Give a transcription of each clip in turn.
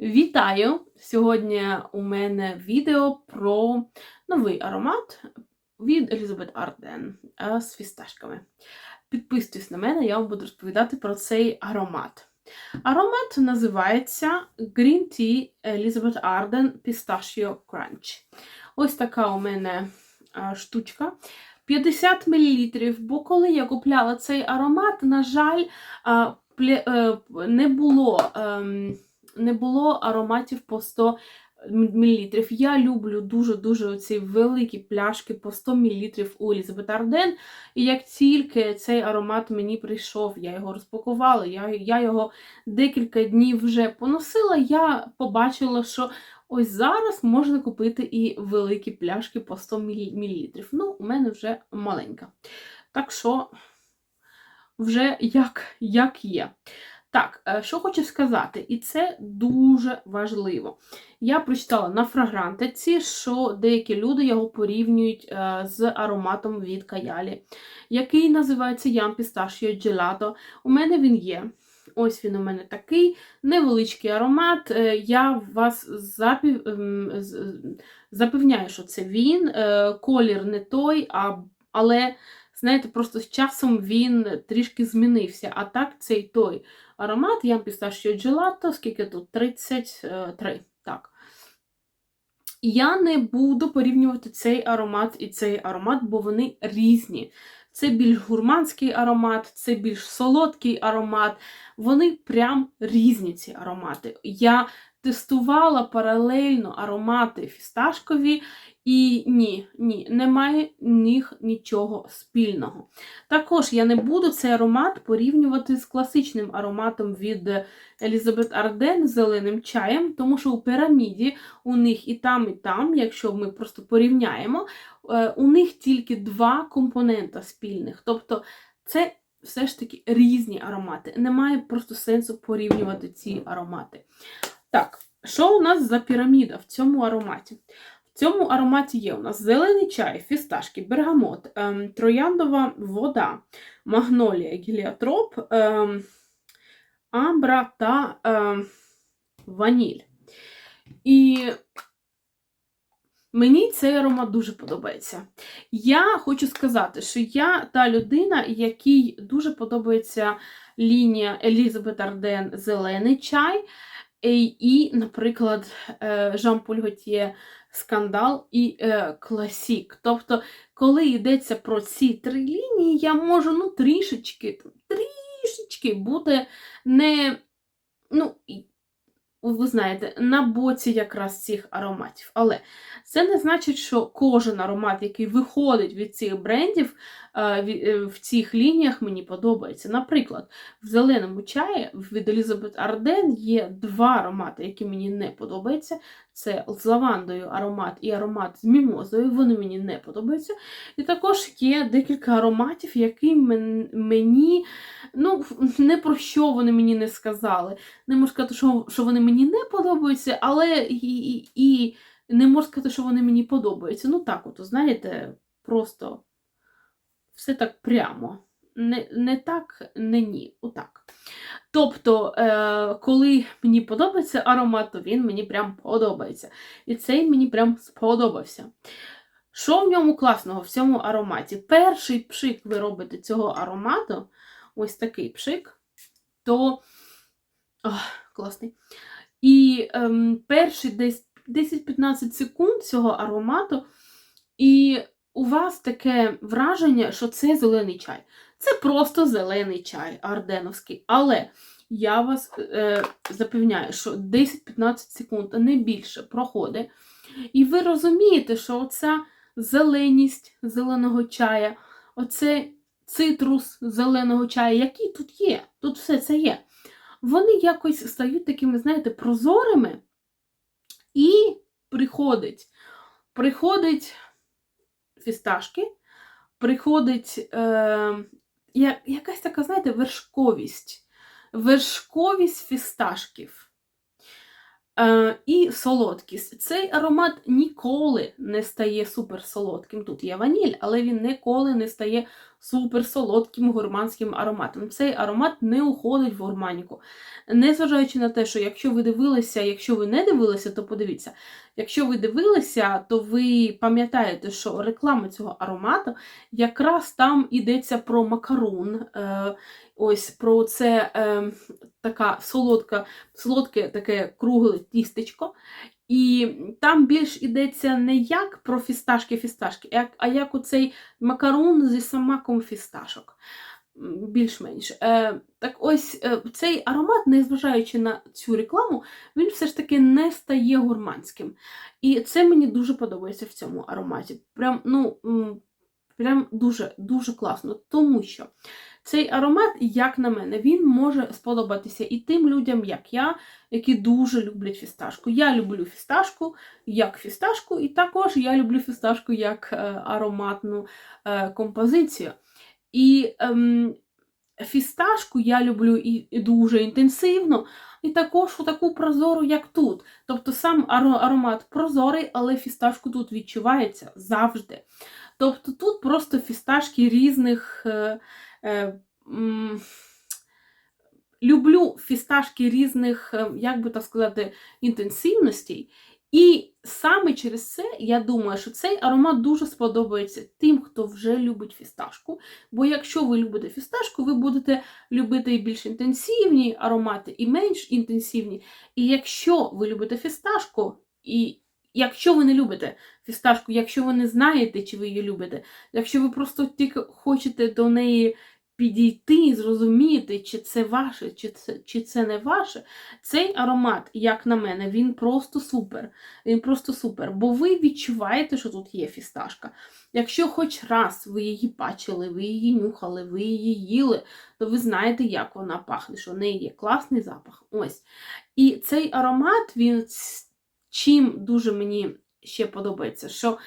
Вітаю! Сьогодні у мене відео про новий аромат від Елізабет Арден е, з фісташками. Підписуйтесь на мене, я вам буду розповідати про цей аромат. Аромат називається Green Tea Elizabeth Arden Pistachio Crunch. Ось така у мене е, штучка. 50 мл, бо коли я купляла цей аромат, на жаль, е, не було. Не було ароматів по 100 мл. Я люблю дуже-дуже ці великі пляшки по 100 мл у Елізабет Арден. І як тільки цей аромат мені прийшов, я його розпакувала, я, я його декілька днів вже поносила, я побачила, що ось зараз можна купити і великі пляшки по 100 мл. Ну, у мене вже маленька. Так що, вже як, як є. Так, е, що хочу сказати, і це дуже важливо. Я прочитала на фрагрантиці, що деякі люди його порівнюють е, з ароматом від Каялі, який називається Ям Pistachio Gelato. У мене він є. Ось він у мене такий невеличкий аромат. Е, Я вас запів... ем, запевняю, що це він. Колір не той, але, знаєте, просто з часом він трішки змінився. А так, цей той аромат, Ям Pistachio Gelato, скільки тут? 33. Так. Я не буду порівнювати цей аромат і цей аромат, бо вони різні. Це більш гурманський аромат, це більш солодкий аромат. Вони прям різні, ці аромати. Я тестувала паралельно аромати фісташкові, і ні, ні, немає них нічого спільного. Також я не буду цей аромат порівнювати з класичним ароматом від Елізабет Арден зеленим чаєм, тому що у піраміді у них і там, і там, якщо ми просто порівняємо, е, у них тільки два компонента спільних. Тобто це все ж таки різні аромати. Немає просто сенсу порівнювати ці аромати. Так, що у нас за піраміда в цьому ароматі? В цьому ароматі є у нас зелений чай, фісташки, бергамот, ем, трояндова вода, магнолія, гіліотроп, ем, амбра та ем, ваніль. І мені цей аромат дуже подобається. Я хочу сказати, що я та людина, якій дуже подобається лінія Елізабет Арден Зелений чай. І, наприклад, е, Жан-Поль Готьє скандал і е, класік. Тобто, коли йдеться про ці три лінії, я можу ну, трішечки, трішечки бути не, ну, ви знаєте, на боці якраз цих ароматів. Але це не значить, що кожен аромат, який виходить від цих брендів, в цих лініях мені подобається. Наприклад, в зеленому чаї від Елізабет Арден є два аромати, які мені не подобаються. Це з лавандою аромат і аромат з мімозою. Вони мені не подобаються. І також є декілька ароматів, які мені ну, не про що вони мені не сказали. Не можу сказати, що, що вони мені не подобаються, але і, і, і не можу сказати, що вони мені подобаються. Ну так, от, знаєте, просто все так прямо. Не, не так, не ні. Отак. Тобто, е, коли мені подобається аромат, то він мені прям подобається. І цей мені прям сподобався. Що в ньому класного в цьому ароматі? Перший пшик ви робите цього аромату, ось такий пшик, то Ох, класний. І ем, перші десь 10-15 секунд цього аромату, і у вас таке враження, що це зелений чай. Це просто зелений чай арденовський. Але я вас е, запевняю, що 10-15 секунд, а не більше, проходить. І ви розумієте, що оця зеленість зеленого чая, оце цитрус зеленого чаю, який тут є, тут все це є. Вони якось стають такими, знаєте, прозорими, і приходить, приходить фісташки, приходить е, якась така, знаєте, вершковість. Вершковість фісташків. Е, і солодкість. Цей аромат ніколи не стає суперсолодким. Тут є ваніль, але він ніколи не стає суперсолодким гурманським ароматом. Цей аромат не уходить в гурманіку. Незважаючи на те, що якщо ви дивилися, якщо ви не дивилися, то подивіться. Якщо ви дивилися, то ви пам'ятаєте, що реклама цього аромату якраз там йдеться про макарон. Е, ось про це е, така солодка, солодке таке кругле тістечко. І там більш йдеться не як про фісташки-фісташки, а як оцей макарон зі самаком фісташок. Більш-менш. Е, Так ось е, цей аромат, незважаючи на цю рекламу, він все ж таки не стає гурманським. І це мені дуже подобається в цьому ароматі. Прям, ну, прям дуже дуже класно. Тому що цей аромат, як на мене, він може сподобатися і тим людям, як я, які дуже люблять фісташку. Я люблю фісташку як фісташку, і також я люблю фісташку як е, ароматну е, композицію. І ем, фісташку я люблю і дуже інтенсивно, і також у таку прозору, як тут. Тобто сам аромат прозорий, але фісташку тут відчувається завжди. Тобто тут просто фісташки різних. Е, е, Люблю фісташки різних, е, як би так сказати, інтенсивностей. І саме через це я думаю, що цей аромат дуже сподобається тим, хто вже любить фісташку. Бо якщо ви любите фісташку, ви будете любити і більш інтенсивні аромати, і менш інтенсивні. І якщо ви любите фісташку, і якщо ви не любите фісташку, якщо ви не знаєте, чи ви її любите, якщо ви просто тільки хочете до неї підійти і зрозуміти, чи це ваше, чи це чи це не ваше. Цей аромат, як на мене, він просто супер. Він просто супер. Бо ви відчуваєте, що тут є фісташка. Якщо хоч раз ви її бачили, ви її нюхали, ви її їли, то ви знаєте, як вона пахне, що в неї є класний запах. Ось. І цей аромат, він чим дуже мені ще подобається, що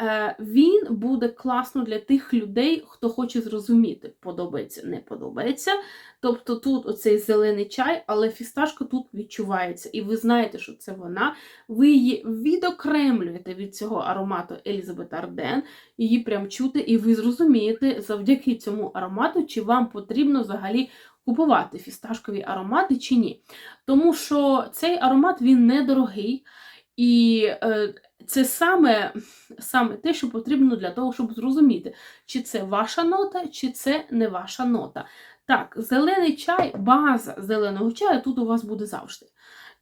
Е, він буде класно для тих людей, хто хоче зрозуміти, подобається, не подобається. Тобто тут оцей зелений чай, але фісташка тут відчувається. І ви знаєте, що це вона. Ви її відокремлюєте від цього аромату Елізабет Арден, її прям чути, і ви зрозумієте завдяки цьому аромату, чи вам потрібно взагалі. Купувати фісташкові аромати чи ні. Тому що цей аромат він недорогий. І е, це саме саме те, що потрібно для того, щоб зрозуміти, чи це ваша нота, чи це не ваша нота. Так, зелений чай, база зеленого чаю тут у вас буде завжди.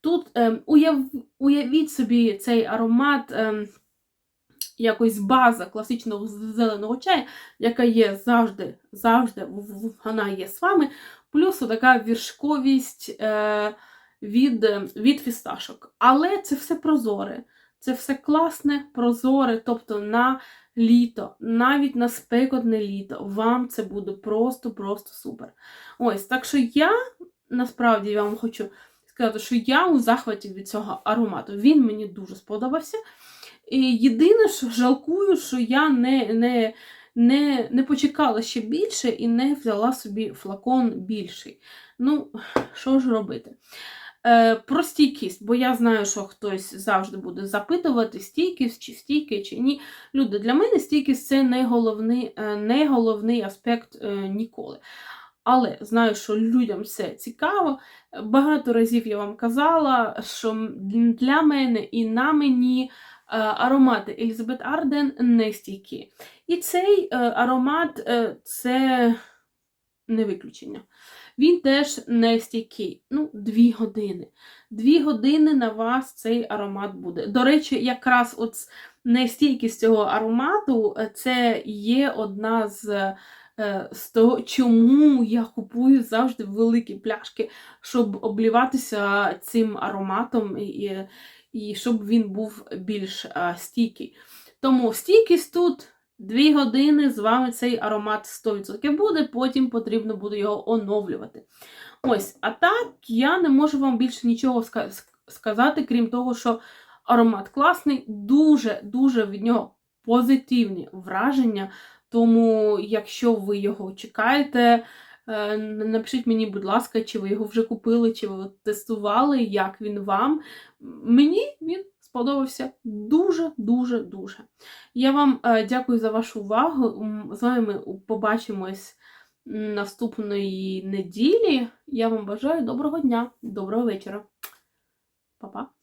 Тут е, уяв, уявіть собі цей аромат, е, якось база класичного зеленого чаю, яка є завжди, завжди вона є з вами, плюс така віршковість е, від, від фісташок. Але це все прозоре. Це все класне, прозоре, тобто на літо, навіть на спекотне літо, вам це буде просто-просто супер. Ось, так що я насправді я вам хочу сказати, що я у захваті від цього аромату. Він мені дуже сподобався. І Єдине, що жалкую, що я не не, не, не почекала ще більше і не взяла собі флакон більший. Ну, що ж робити? Е, Про стійкість, бо я знаю, що хтось завжди буде запитувати, стійкість, чи стійкий, чи ні. Люди, для мене стійкість це не головний, е, не головний аспект е, ніколи. Але знаю, що людям це цікаво. Багато разів я вам казала, що для мене і на мені. Аромати Елізабет Арден не стійкі. І цей аромат це не виключення він теж не стійкий. Ну, дві години. Дві години на вас цей аромат буде. До речі, якраз от нестійкість цього аромату е, це є одна з. Е, з того, чому я купую завжди великі пляшки, щоб обліватися цим ароматом і і щоб він був більш а, стійкий. Тому стійкість тут Дві години з вами цей аромат 100% буде, потім потрібно буде його оновлювати. Ось, а так, я не можу вам більше нічого сказати, крім того, що аромат класний, дуже-дуже від нього позитивні враження. Тому, якщо ви його чекаєте, Е, Напишіть мені, будь ласка, чи ви його вже купили, чи ви тестували, як він вам. Мені він сподобався дуже-дуже дуже. Я вам е, дякую за вашу увагу. З вами ми побачимось наступної неділі. Я вам бажаю доброго дня, доброго вечора. Па-па.